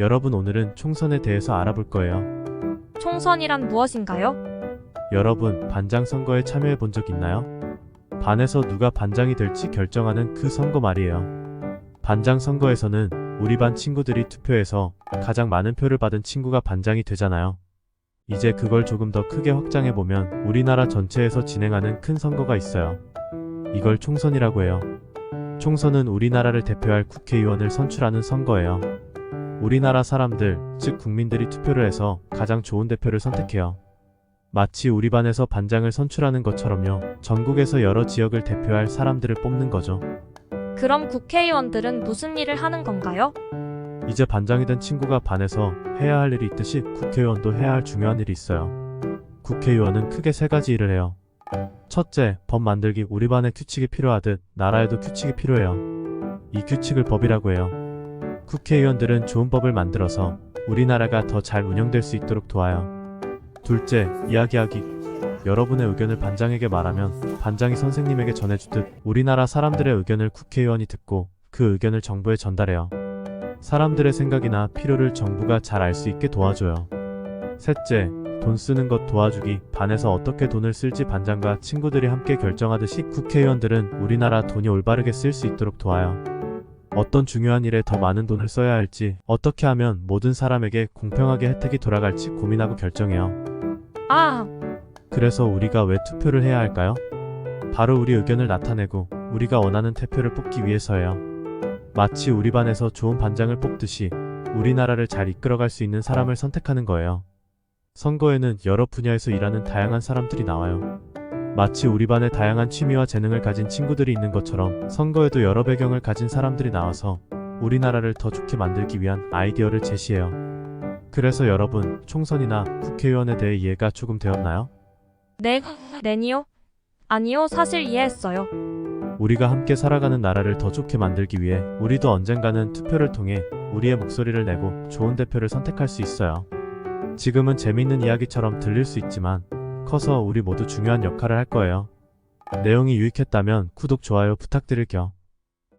여러분 오늘은 총선에 대해서 알아볼 거예요. 총선이란 무엇인가요? 여러분 반장 선거에 참여해 본 적 있나요? 반에서 누가 반장이 될지 결정하는 그 선거 말이에요. 반장 선거에서는 우리 반 친구들이 투표해서 가장 많은 표를 받은 친구가 반장이 되잖아요. 이제 그걸 조금 더 크게 확장해 보면 우리나라 전체에서 진행하는 큰 선거가 있어요. 이걸 총선이라고 해요. 총선은 우리나라를 대표할 국회의원을 선출하는 선거예요. 우리나라 사람들, 즉 국민들이 투표를 해서 가장 좋은 대표를 선택해요. 마치 우리 반에서 반장을 선출하는 것처럼요. 전국에서 여러 지역을 대표할 사람들을 뽑는 거죠. 그럼 국회의원들은 무슨 일을 하는 건가요? 이제 반장이 된 친구가 반에서 해야 할 일이 있듯이 국회의원도 해야 할 중요한 일이 있어요. 국회의원은 크게 세 가지 일을 해요. 첫째, 법 만들기. 우리 반에 규칙이 필요하듯 나라에도 규칙이 필요해요. 이 규칙을 법이라고 해요. 국회의원들은 좋은 법을 만들어서 우리나라가 더 잘 운영될 수 있도록 도와요. 둘째, 이야기하기. 여러분의 의견을 반장에게 말하면 반장이 선생님에게 전해주듯 우리나라 사람들의 의견을 국회의원이 듣고 그 의견을 정부에 전달해요. 사람들의 생각이나 필요를 정부가 잘 알 수 있게 도와줘요. 셋째, 돈 쓰는 것 도와주기. 반에서 어떻게 돈을 쓸지 반장과 친구들이 함께 결정하듯이 국회의원들은 우리나라 돈이 올바르게 쓸 수 있도록 도와요. 어떤 중요한 일에 더 많은 돈을 써야 할지, 어떻게 하면 모든 사람에게 공평하게 혜택이 돌아갈지 고민하고 결정해요. 아, 그래서 우리가 왜 투표를 해야 할까요? 바로 우리 의견을 나타내고 우리가 원하는 대표를 뽑기 위해서예요. 마치 우리 반에서 좋은 반장을 뽑듯이 우리나라를 잘 이끌어갈 수 있는 사람을 선택하는 거예요. 선거에는 여러 분야에서 일하는 다양한 사람들이 나와요. 마치 우리 반에 다양한 취미와 재능을 가진 친구들이 있는 것처럼 선거에도 여러 배경을 가진 사람들이 나와서 우리나라를 더 좋게 만들기 위한 아이디어를 제시해요. 그래서 여러분, 총선이나 국회의원에 대해 이해가 조금 되었나요? 네, 네니요? 아니요, 사실 이해했어요. 우리가 함께 살아가는 나라를 더 좋게 만들기 위해 우리도 언젠가는 투표를 통해 우리의 목소리를 내고 좋은 대표를 선택할 수 있어요. 지금은 재미있는 이야기처럼 들릴 수 있지만 커서 우리 모두 중요한 역할을 할 거예요. 내용이 유익했다면 구독, 좋아요 부탁드릴게요.